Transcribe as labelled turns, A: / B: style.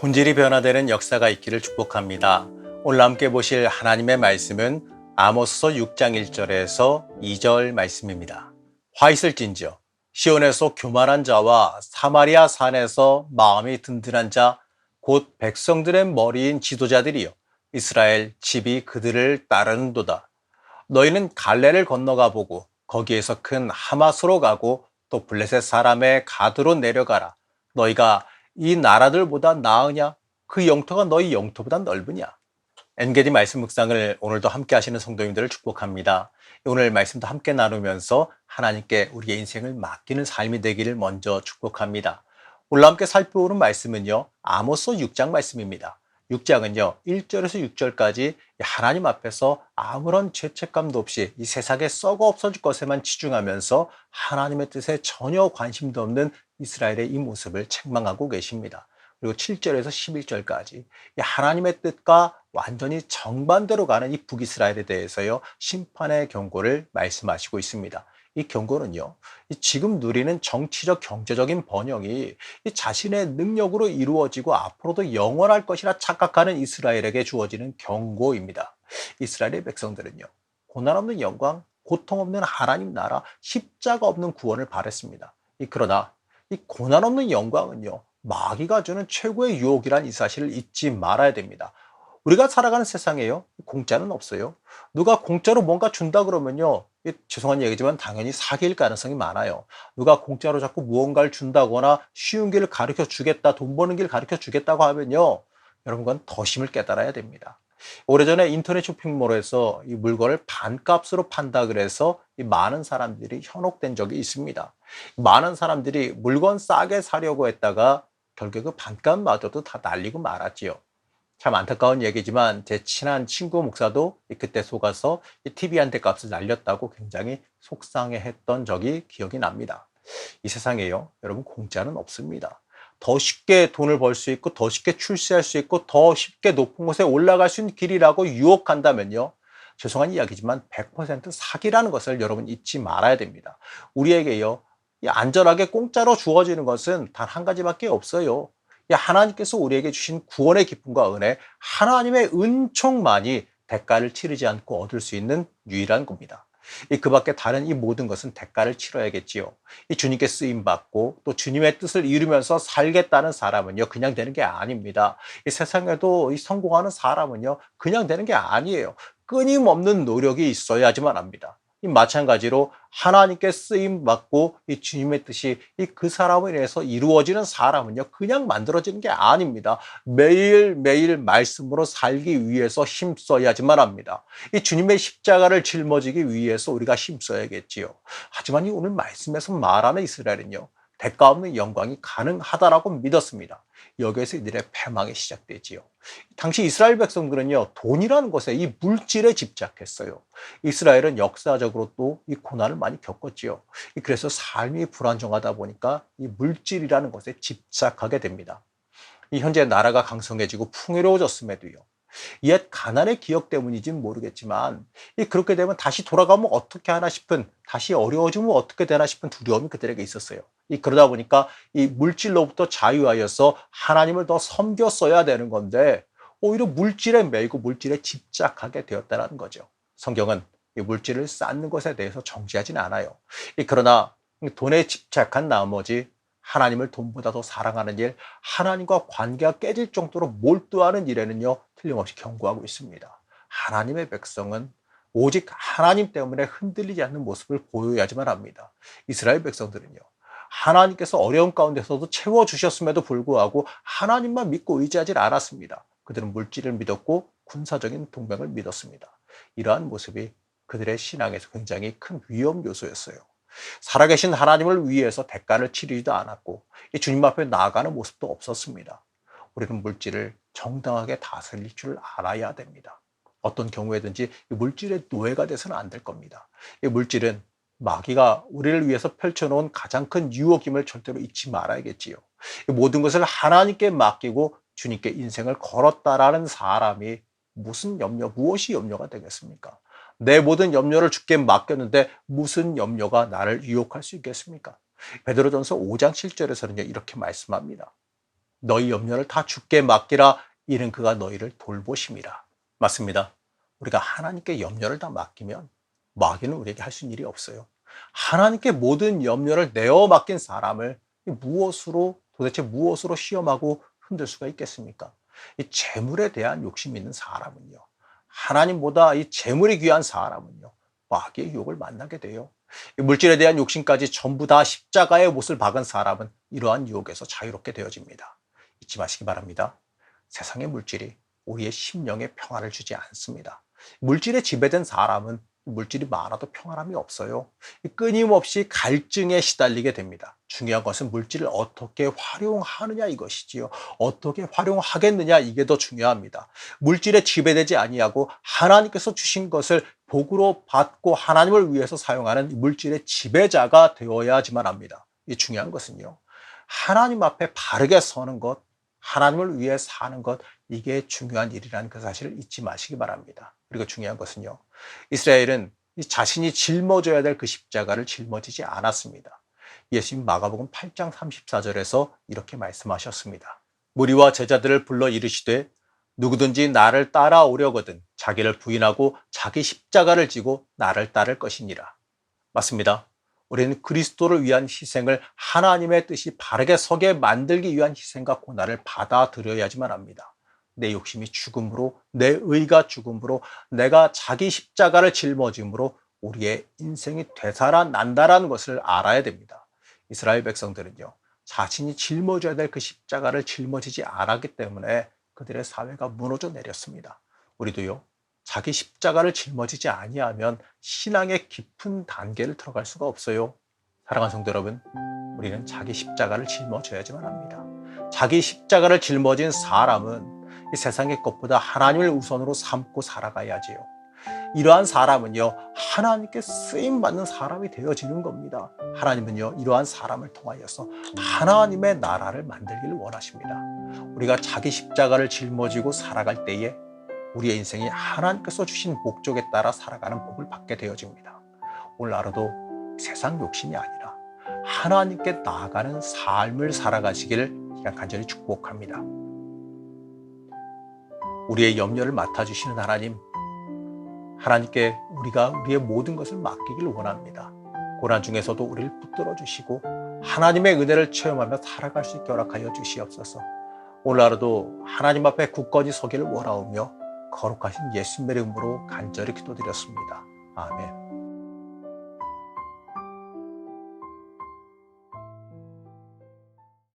A: 본질이 변화되는 역사가 있기를 축복합니다. 오늘 함께 보실 하나님의 말씀은 아모스서 6장 1절에서 2절 말씀입니다. 화 있을진저 시온에서 교만한 자와 사마리아 산에서 마음이 든든한 자 곧 백성들의 머리인 지도자들이여 이스라엘 집이 그들을 따르는도다. 너희는 갈레를 건너가 보고 거기에서 큰 하마스로 가고 또 블레셋 사람의 가드로 내려가라. 너희가 이 나라들보다 나으냐? 그 영토가 너희 영토보다 넓으냐? 엔게디 말씀 묵상을 오늘도 함께 하시는 성도님들을 축복합니다. 오늘 말씀도 함께 나누면서 하나님께 우리의 인생을 맡기는 삶이 되기를 먼저 축복합니다. 오늘 함께 살펴보는 말씀은요, 아모스 6장 말씀입니다. 6장은요, 1절에서 6절까지 하나님 앞에서 아무런 죄책감도 없이 이 세상에 썩어 없어질 것에만 치중하면서 하나님의 뜻에 전혀 관심도 없는 이스라엘의 이 모습을 책망하고 계십니다. 그리고 7절에서 11절까지 하나님의 뜻과 완전히 정반대로 가는 이 북이스라엘에 대해서요, 심판의 경고를 말씀하시고 있습니다. 이 경고는요, 이 지금 누리는 정치적 경제적인 번영이 이 자신의 능력으로 이루어지고 앞으로도 영원할 것이라 착각하는 이스라엘에게 주어지는 경고입니다. 이스라엘의 백성들은요, 고난 없는 영광, 고통 없는 하나님 나라, 십자가 없는 구원을 바랬습니다. 이 그러나 이 고난 없는 영광은요, 마귀가 주는 최고의 유혹이란 이 사실을 잊지 말아야 됩니다. 우리가 살아가는 세상에요, 공짜는 없어요. 누가 공짜로 뭔가 준다 그러면요, 죄송한 얘기지만 당연히 사기일 가능성이 많아요. 누가 공짜로 자꾸 무언가를 준다거나 쉬운 길을 가르쳐 주겠다, 돈 버는 길 가르쳐 주겠다고 하면요, 여러분 건더 힘을 깨달아야 됩니다. 오래전에 인터넷 쇼핑몰에서 이 물건을 반값으로 판다 그래서 이 많은 사람들이 현혹된 적이 있습니다. 많은 사람들이 물건 싸게 사려고 했다가 결국 그 반값마저도 다 날리고 말았지요. 참 안타까운 얘기지만 제 친한 친구 목사도 그때 속아서 TV 한대 값을 날렸다고 굉장히 속상해했던 적이 기억이 납니다. 이 세상에요, 여러분 공짜는 없습니다. 더 쉽게 돈을 벌 수 있고 더 쉽게 출세할 수 있고 더 쉽게 높은 곳에 올라갈 수 있는 길이라고 유혹한다면요. 죄송한 이야기지만 100% 사기라는 것을 여러분 잊지 말아야 됩니다. 우리에게요. 안전하게 공짜로 주어지는 것은 단 한 가지밖에 없어요. 하나님께서 우리에게 주신 구원의 기쁨과 은혜, 하나님의 은총만이 대가를 치르지 않고 얻을 수 있는 유일한 겁니다. 그 밖에 다른 이 모든 것은 대가를 치러야겠지요. 이 주님께 쓰임 받고 또 주님의 뜻을 이루면서 살겠다는 사람은요 그냥 되는 게 아닙니다. 이 세상에도 이 성공하는 사람은요 그냥 되는 게 아니에요. 끊임없는 노력이 있어야지만 합니다. 마찬가지로 하나님께 쓰임 받고 이 주님의 뜻이 이 그 사람을 인해서 이루어지는 사람은요 그냥 만들어지는 게 아닙니다. 매일 매일 말씀으로 살기 위해서 힘써야지만 합니다. 이 주님의 십자가를 짊어지기 위해서 우리가 힘써야겠지요. 하지만 이 오늘 말씀에서 말하는 이스라엘은요 대가 없는 영광이 가능하다라고 믿었습니다. 여기에서 이들의 패망이 시작되지요. 당시 이스라엘 백성들은요, 돈이라는 것에 이 물질에 집착했어요. 이스라엘은 역사적으로 또 이 고난을 많이 겪었지요. 그래서 삶이 불안정하다 보니까 이 물질이라는 것에 집착하게 됩니다. 이 현재 나라가 강성해지고 풍요로워졌음에도요. 옛 가난의 기억 때문인지는 모르겠지만 그렇게 되면 다시 돌아가면 어떻게 하나 싶은 다시 어려워지면 어떻게 되나 싶은 두려움이 그들에게 있었어요. 그러다 보니까 이 물질로부터 자유하여서 하나님을 더 섬겼어야 되는 건데 오히려 물질에 매이고 물질에 집착하게 되었다는 거죠. 성경은 이 물질을 쌓는 것에 대해서 정지하지는 않아요. 그러나 돈에 집착한 나머지 하나님을 돈보다 더 사랑하는 일, 하나님과 관계가 깨질 정도로 몰두하는 일에는요, 틀림없이 경고하고 있습니다. 하나님의 백성은 오직 하나님 때문에 흔들리지 않는 모습을 보여야지만 합니다. 이스라엘 백성들은요, 하나님께서 어려운 가운데서도 채워주셨음에도 불구하고 하나님만 믿고 의지하지 않았습니다. 그들은 물질을 믿었고 군사적인 동맹을 믿었습니다. 이러한 모습이 그들의 신앙에서 굉장히 큰 위험 요소였어요. 살아계신 하나님을 위해서 대가를 치르지도 않았고 주님 앞에 나아가는 모습도 없었습니다. 우리는 물질을 정당하게 다스릴 줄 알아야 됩니다. 어떤 경우에든지 물질의 노예가 돼서는 안 될 겁니다. 이 물질은 마귀가 우리를 위해서 펼쳐놓은 가장 큰 유혹임을 절대로 잊지 말아야겠지요. 모든 것을 하나님께 맡기고 주님께 인생을 걸었다라는 사람이 무슨 염려, 무엇이 염려가 되겠습니까? 내 모든 염려를 주께 맡겼는데 무슨 염려가 나를 유혹할 수 있겠습니까? 베드로전서 5장 7절에서는요 이렇게 말씀합니다. 너희 염려를 다 주께 맡기라 이는 그가 너희를 돌보심이라. 맞습니다. 우리가 하나님께 염려를 다 맡기면 마귀는 우리에게 할 수 있는 일이 없어요. 하나님께 모든 염려를 내어 맡긴 사람을 무엇으로 도대체 무엇으로 시험하고 흔들 수가 있겠습니까? 이 재물에 대한 욕심이 있는 사람은요. 하나님보다 이 재물이 귀한 사람은요. 마귀의 유혹을 만나게 돼요. 이 물질에 대한 욕심까지 전부 다 십자가의 못을 박은 사람은 이러한 유혹에서 자유롭게 되어집니다. 잊지 마시기 바랍니다. 세상의 물질이 우리의 심령에 평화를 주지 않습니다. 물질에 지배된 사람은 물질이 많아도 평안함이 없어요. 끊임없이 갈증에 시달리게 됩니다. 중요한 것은 물질을 어떻게 활용하느냐 이것이지요. 어떻게 활용하겠느냐 이게 더 중요합니다. 물질에 지배되지 아니하고 하나님께서 주신 것을 복으로 받고 하나님을 위해서 사용하는 물질의 지배자가 되어야지만 합니다. 이 중요한 것은요. 하나님 앞에 바르게 서는 것, 하나님을 위해 사는 것, 이게 중요한 일이라는 그 사실을 잊지 마시기 바랍니다. 그리고 중요한 것은요. 이스라엘은 자신이 짊어져야 될 그 십자가를 짊어지지 않았습니다. 예수님 마가복음 8장 34절에서 이렇게 말씀하셨습니다. 무리와 제자들을 불러 이르시되 누구든지 나를 따라오려거든 자기를 부인하고 자기 십자가를 지고 나를 따를 것이니라. 맞습니다. 우리는 그리스도를 위한 희생을 하나님의 뜻이 바르게 서게 만들기 위한 희생과 고난을 받아들여야지만 합니다. 내 욕심이 죽음으로 내 의가 죽음으로 내가 자기 십자가를 짊어짐으로 우리의 인생이 되살아난다라는 것을 알아야 됩니다. 이스라엘 백성들은요. 자신이 짊어져야 될 그 십자가를 짊어지지 않았기 때문에 그들의 사회가 무너져 내렸습니다. 우리도요. 자기 십자가를 짊어지지 아니하면 신앙의 깊은 단계를 들어갈 수가 없어요. 사랑하는 성도 여러분, 우리는 자기 십자가를 짊어져야지만 합니다. 자기 십자가를 짊어진 사람은 이 세상의 것보다 하나님을 우선으로 삼고 살아가야지요. 이러한 사람은요, 하나님께 쓰임 받는 사람이 되어지는 겁니다. 하나님은요, 이러한 사람을 통하여서 하나님의 나라를 만들기를 원하십니다. 우리가 자기 십자가를 짊어지고 살아갈 때에 우리의 인생이 하나님께서 주신 목적에 따라 살아가는 복을 받게 되어집니다. 오늘 하루도 세상 욕심이 아니라 하나님께 나아가는 삶을 살아가시기를 간절히 축복합니다. 우리의 염려를 맡아주시는 하나님, 하나님께 우리가 우리의 모든 것을 맡기길 원합니다. 고난 중에서도 우리를 붙들어 주시고 하나님의 은혜를 체험하며 살아갈 수 있게 허락하여 주시옵소서. 오늘 하루도 하나님 앞에 굳건히 서기를 원하오며 거룩하신 예수님의 이름으로 간절히 기도드렸습니다. 아멘.